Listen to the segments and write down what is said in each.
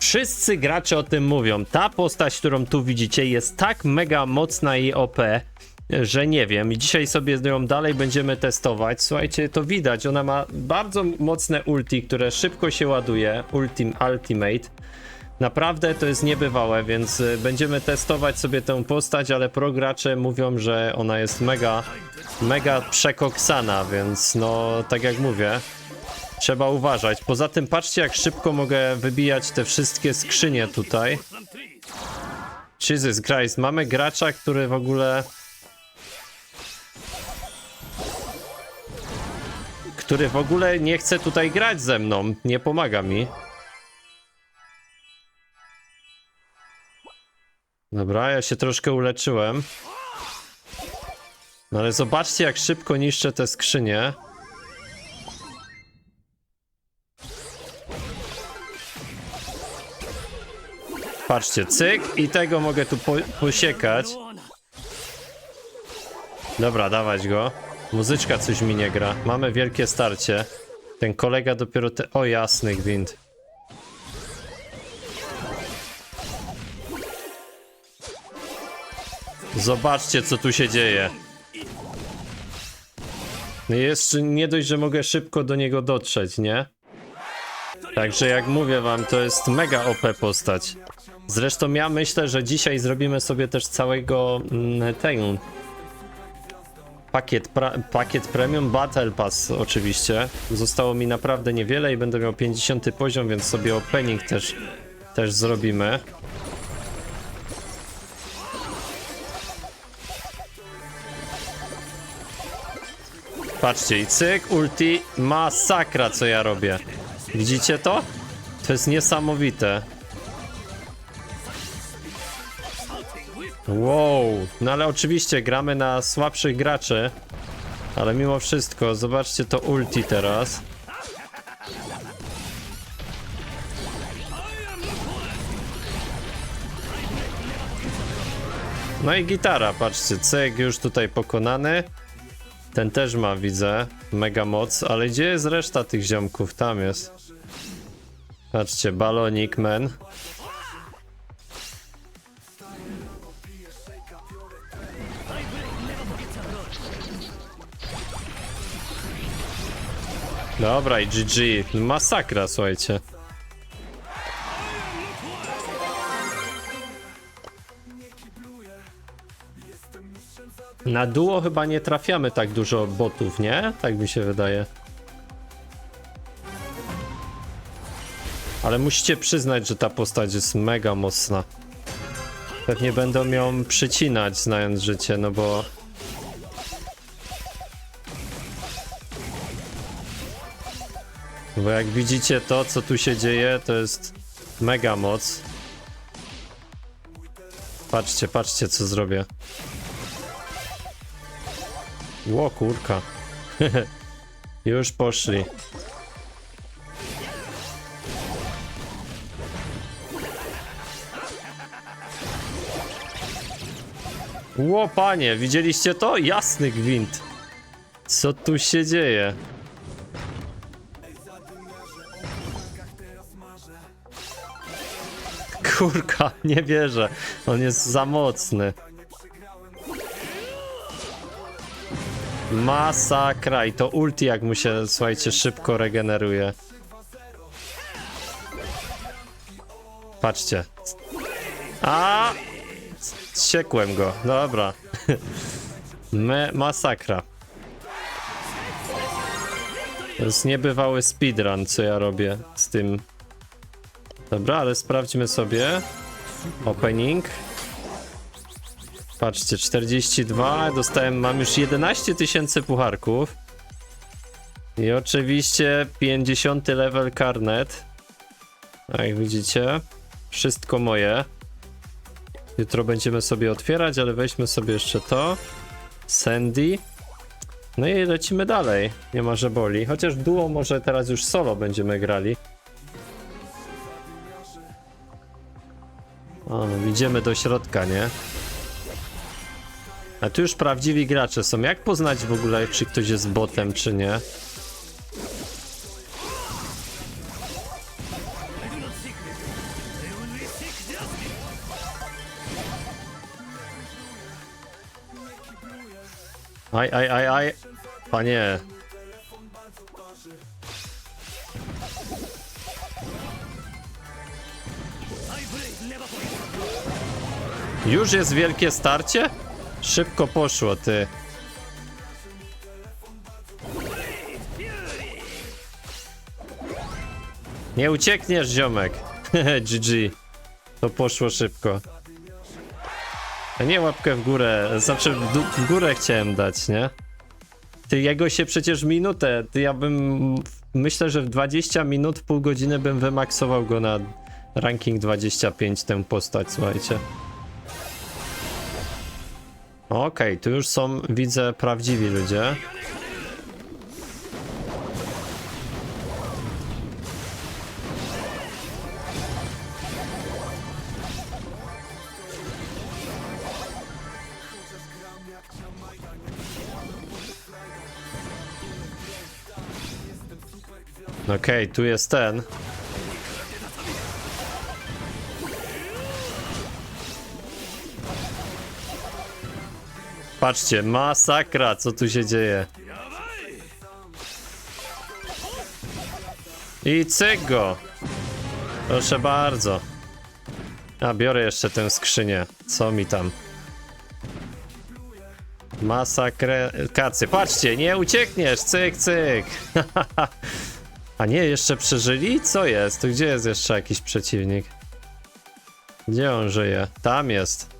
Wszyscy gracze o tym mówią. Ta postać, którą tu widzicie, jest tak mega mocna i OP, że nie wiem. I dzisiaj sobie ją dalej będziemy testować. Słuchajcie, to widać. Ona ma bardzo mocne ulti, które szybko się ładuje. Ultim, ultimate. Naprawdę to jest niebywałe, więc y, będziemy testować sobie tę postać, ale pro gracze mówią, że ona jest mega, mega przekoksana, więc no, tak jak mówię, trzeba uważać. Poza tym patrzcie, jak szybko mogę wybijać te wszystkie skrzynie tutaj. Jesus Christ, mamy gracza, który w ogóle... Który w ogóle nie chce tutaj grać ze mną, nie pomaga mi. Dobra, ja się troszkę uleczyłem. No ale zobaczcie, jak szybko niszczę te skrzynie. Patrzcie, cyk i tego mogę tu po posiekać. Dobra, dawać go. Muzyczka coś mi nie gra. Mamy wielkie starcie. Ten kolega dopiero te... O jasny gwint. Zobaczcie, co tu się dzieje. No Jeszcze nie dość, że mogę szybko do niego dotrzeć, nie? Także jak mówię wam, to jest mega OP postać. Zresztą ja myślę, że dzisiaj zrobimy sobie też całego mm, ten pakiet, pakiet premium Battle Pass oczywiście. Zostało mi naprawdę niewiele i będę miał 50 poziom, więc sobie opening też, też zrobimy. Patrzcie, i cyk, ulti, masakra co ja robię. Widzicie to? To jest niesamowite. Wow, no ale oczywiście gramy na słabszych graczy. Ale mimo wszystko, zobaczcie to ulti teraz. No i gitara, patrzcie, cyk już tutaj pokonany. Ten też ma, widzę, mega moc, ale gdzie jest reszta tych ziomków? Tam jest. Patrzcie, balonik man. Dobra i GG. Masakra, słuchajcie. Na duo chyba nie trafiamy tak dużo botów, nie? Tak mi się wydaje. Ale musicie przyznać, że ta postać jest mega mocna. Pewnie będą ją przycinać, znając życie, no bo... Bo jak widzicie to, co tu się dzieje, to jest mega moc. Patrzcie, patrzcie, co zrobię. Ło kurka. Już poszli. Ło panie, widzieliście to? Jasny gwint. Co tu się dzieje? Kurka, nie wierzę. On jest za mocny. Masakra i to ulti jak mu się, słuchajcie, szybko regeneruje. Patrzcie. A! Siekłem go, dobra. Me masakra. To jest niebywały speedrun, co ja robię z tym. Dobra, ale sprawdźmy sobie. Opening. Patrzcie, 42, dostałem, mam już 11 tysięcy pucharków. I oczywiście 50 level karnet. Jak widzicie, wszystko moje. Jutro będziemy sobie otwierać, ale weźmy sobie jeszcze to. Sandy. No i lecimy dalej. Nie ma, że boli. Chociaż duo może teraz już solo będziemy grali. O, no idziemy do środka, nie? A tu już prawdziwi gracze są. Jak poznać w ogóle, czy ktoś jest botem, czy nie? Aj, aj, aj, aj. Panie. Już jest wielkie starcie? Szybko poszło, ty. Nie uciekniesz, ziomek. GG. To poszło szybko. Nie łapkę w górę, znaczy w, górę chciałem dać, nie? Ty, jego się przecież minutę, ty ja bym, myślę, że w 20 minut, pół godziny bym wymaksował go na ranking 25 tę postać, słuchajcie. Okej, tu już są, widzę, prawdziwi ludzie. Okej, tu jest ten. Patrzcie, masakra, co tu się dzieje. I cyk go. Proszę bardzo. A, biorę jeszcze tę skrzynię. Co mi tam? Masakrykację. Patrzcie, nie uciekniesz. Cyk, cyk. A nie, jeszcze przeżyli? Co jest? Tu gdzie jest jeszcze jakiś przeciwnik? Gdzie on żyje? Tam jest.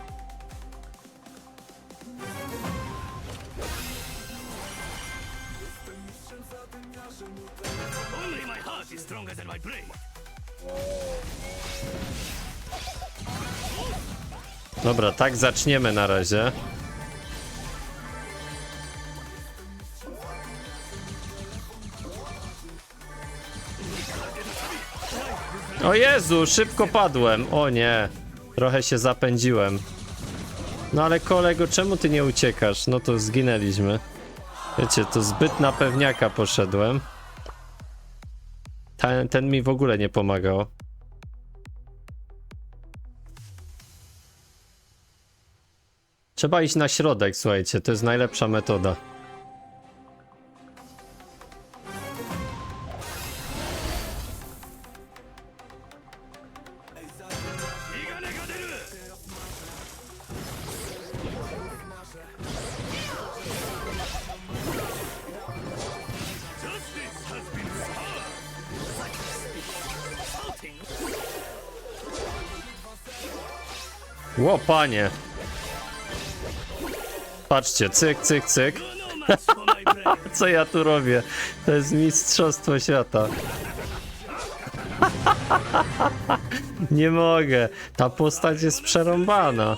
Only my heart is stronger than my brain. Dobra, tak zaczniemy na razie. O Jezu, szybko padłem. O nie, trochę się zapędziłem. No ale kolego, czemu ty nie uciekasz? No to zginęliśmy. Wiecie, to zbyt na pewniaka poszedłem. Ten, ten mi w ogóle nie pomagał. Trzeba iść na środek, słuchajcie, to jest najlepsza metoda. Ło, panie. Patrzcie, cyk, cyk, cyk. Co ja tu robię? To jest mistrzostwo świata. Nie mogę. Ta postać jest przerąbana.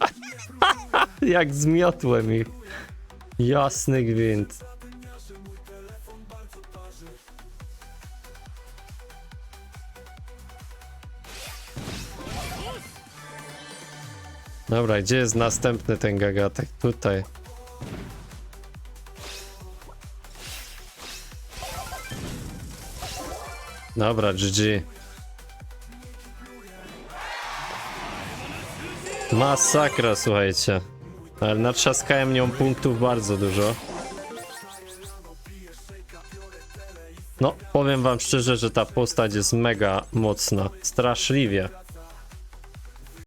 Jak zmiotłem ich. Jasny gwint. Dobra, gdzie jest następny ten gagatek? Tutaj. Dobra, GG. Masakra, słuchajcie. Ale natrzaskałem nią punktów bardzo dużo. No, powiem wam szczerze, że ta postać jest mega mocna. Straszliwie.